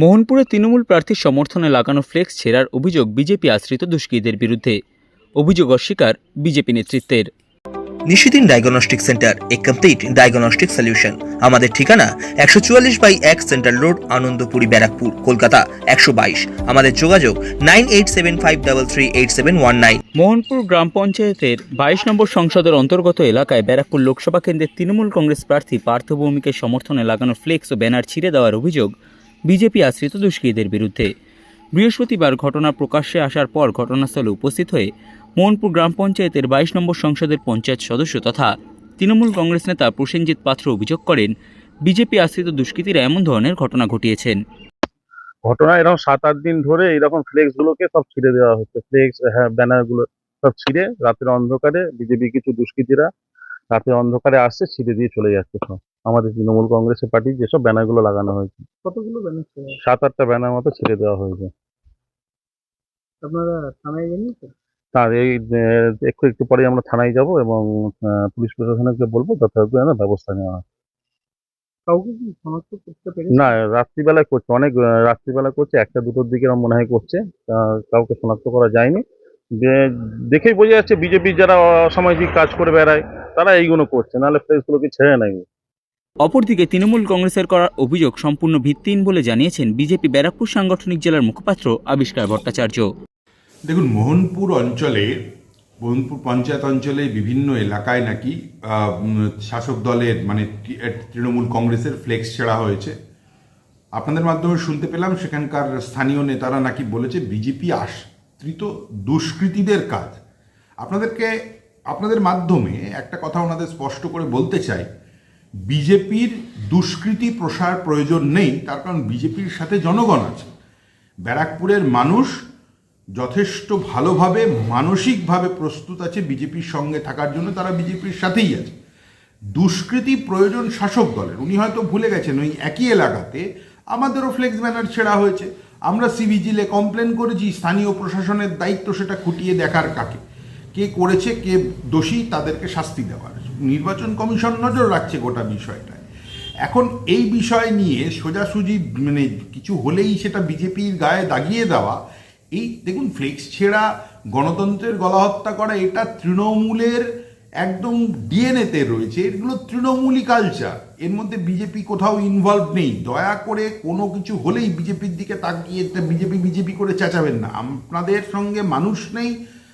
মোহনপুরে তৃণমূল প্রার্থীর সমর্থনে লাগানো ফ্লেক্স ছেড়ার অভিযোগ বিজেপি আশ্রিত দুষ্কৃতীদের বিরুদ্ধে। অভিযোগ অস্বীকার বিজেপি নেতৃত্বের। নিশিদিন ডায়াগনস্টিক সেন্টার এ কমপ্লিট ডায়াগনস্টিক সলিউশন। আমাদের ঠিকানা একশো চুয়াল্লিশ বাই এক সেন্ট্রাল রোড আনন্দপুরি ব্যারাকপুর কলকাতা একশো বাইশ। আমাদের যোগাযোগ nine eight seven five double three eight seven one nine. Mohanpur গ্রাম পঞ্চায়েতের বাইশ নম্বর সংসদের অন্তর্গত এলাকায় ব্যারাকপুর লোকসভা কেন্দ্রের তৃণমূল কংগ্রেস প্রার্থী পার্থ ভৌমিকের সমর্থনে লাগানো ফ্লেক্স ও ব্যানার ছিঁড়ে দেওয়ার অভিযোগ বিজেপি আশ্রিত দুষ্কৃতীদের বিরুদ্ধে। বৃহস্পতিবার ঘটনা প্রকাশ্যে আসার পর ঘটনাস্থলে উপস্থিত হয়ে মোহনপুর গ্রাম পঞ্চায়েতের বাইশ নম্বর সংসদের পঞ্চায়েত সদস্য তথা তৃণমূল কংগ্রেস নেতা প্রসেনজিৎ পাত্র অভিযোগ করেন, বিজেপি আশ্রিত দুষ্কৃতীরা এমন ধরনের ঘটনা ঘটিয়েছেন। ঘটনা এরকম সাত আট দিন ধরে এরকম ফ্লেক্স গুলোকে সব ছিঁড়ে দেওয়া হচ্ছে। ফ্লেক্স হ্যাঁ ব্যানারগুলো সব ছিঁড়ে রাতের অন্ধকারে বিজেপি কিছু দুষ্কৃতীরা রাতের অন্ধকারে আসছে, ছিঁড়ে দিয়ে চলে যাচ্ছে সব। আমাদের তৃণমূল কংগ্রেসের পার্টির যেসব ব্যানারগুলো লাগানো হয়েছে। কতগুলো ব্যানার ছিল? সাত আটটা ব্যানার মতো ছেড়ে দেওয়া হয়েছে। আপনারা থানায় জানিয়েছেন তার এই একটু একটু পরে আমরা থানায় যাব এবং আহ, পুলিশ প্রশাসনকে বলব যথাযথ যেন ব্যবস্থা নেওয়া হয়। কাউকে কি শনাক্ত করতে পেরেছেন? না রাত্রিবেলায় করছে অনেক আহ, রাত্রিবেলা করছে একটা দুটোর দিকে আমার মনে হয় করছে। আহ, কাউকে শনাক্ত করা যায়নি। যে দেখেই বোঝা যাচ্ছে বিজেপি যারা অসামাজিক কাজ করে বেড়ায় তারা এইগুলো করছে নাহলে ফ্লেক্সগুলোকে ছেড়ে নেয় অপরদিকে তৃণমূল কংগ্রেসের করা অভিযোগ সম্পূর্ণ ভিত্তিহীন বলে জানিয়েছেন বিজেপি ব্যারাকপুর সাংগঠনিক জেলার মুখপাত্র আবিষ্কার ভট্টাচার্য। দেখুন, মোহনপুর অঞ্চলে, মোহনপুর পঞ্চায়েত অঞ্চলে বিভিন্ন এলাকায় নাকি শাসক দলের মানে তৃণমূল কংগ্রেসের ফ্লেক্স ছেড়া হয়েছে। আপনাদের মাধ্যমে শুনতে পেলাম, সেখানকার স্থানীয় নেতারা নাকি বলেছে বিজেপি আশ্রিত দুষ্কৃতীদের কাজ। আপনাদেরকে, আপনাদের মাধ্যমে একটা কথা ওনাদের স্পষ্ট করে বলতে চাই। বিজেপির দুষ্কৃতি প্রসার প্রয়োজন নেই, তার কারণ বিজেপির সাথে জনগণ আছে। ব্যারাকপুরের মানুষ যথেষ্ট ভালোভাবে, মানসিকভাবে প্রস্তুত আছে বিজেপির সঙ্গে থাকার জন্য, তারা বিজেপির সাথেই আছে। দুষ্কৃতি প্রয়োজন শাসক দলের। উনি হয়তো ভুলে গেছেন, ওই একই এলাকাতে আমাদেরও ফ্লেক্স ব্যানার ছেড়া হয়েছে। আমরা সিভিজিলে কমপ্লেন করেছি, স্থানীয় প্রশাসনের দায়িত্ব সেটা খুঁটিয়ে দেখার কাকে? কে করেছে, কে দোষী, তাদেরকে শাস্তি দেওয়ার। নির্বাচন কমিশন নজর রাখছে গোটা বিষয়টায়। এখন এই বিষয় নিয়ে সোজাসুজি মানে কিছু হলেই সেটা বিজেপির গায়ে দাগিয়ে দেওয়া, এই দেখুন, ফ্লেক্স ছেঁড়া গণতন্ত্রের গলা হত্যা করা, এটা তৃণমূলের একদম ডিএনএতে রয়েছে, এগুলো তৃণমূলী কালচার এর মধ্যে বিজেপি কোথাও ইনভলভ নেই। দয়া করে কোনো কিছু হলেই বিজেপির দিকে তাকিয়ে, বিজেপি বিজেপি করে চেঁচাবেন না। আপনাদের সঙ্গে মানুষ নেই,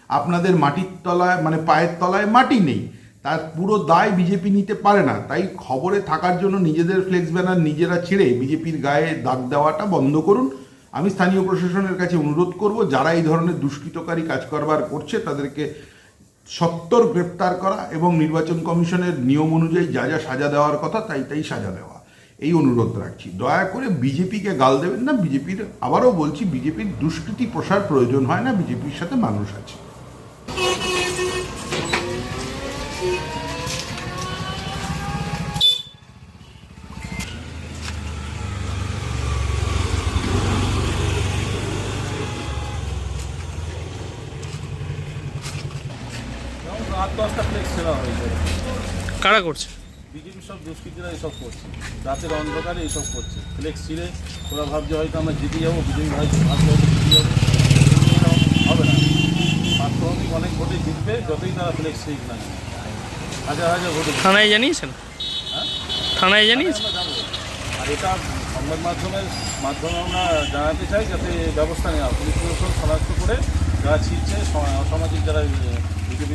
আপনাদের মাটির তলায় মানে পায়ের তলায় মাটি নেই। তার পুরো দায় বিজেপি নিতে পারে না। তাই খবরে থাকার জন্য নিজেদের ফ্লেক্স ব্যানার নিজেরা ছেড়ে বিজেপির গায়ে দাগ দেওয়াটা বন্ধ করুন। আমি স্থানীয় প্রশাসনের কাছে অনুরোধ করব, যারা এই ধরনের দুষ্কৃতকারী কাজ করবার করছে, তাদেরকে সত্তর গ্রেপ্তার করা এবং নির্বাচন কমিশনের নিয়ম অনুযায়ী যা যা সাজা দেওয়ার কথা তাই তাই সাজা দেওয়া। এই অনুরোধ রাখছি। দয়া করে বিজেপিকে গাল দেবেন না, বিজেপির, আবারও বলছি, বিজেপির দুষ্কৃতি প্রসার প্রয়োজন হয় না, বিজেপির সাথে মানুষ আছে। আট দশটা ফ্লেক্স হয়েছে। কারা করছে? বিজেপি সব দুষ্কৃতীরা এসব করছে। রাতের অন্ধকারে এসব করছে। ফ্লেক্স ছিঁড়ে ওরা ভাবছে হয়তো আমরা জিতে যাব বিজেপি হয়তো ভাবছে হয়তো জিতে যাব। হবে না। প্রাথমিক অনেক ভোটে জিতবে যতই তারা ফ্লেক্স ছিঁড়ুক না হাজার হাজার ভোটে থানায় জানিয়েছেন? হ্যাঁ? থানায় জানিয়েছেন? আর এটা সংবাদ মাধ্যমের মাধ্যমে আমরা জানাতে চাই যাতে ব্যবস্থা নেওয়া। পুলিশ প্রশাসন শনাক্ত করে যারা ছিটছে অসামাজিক যারা বিজেপি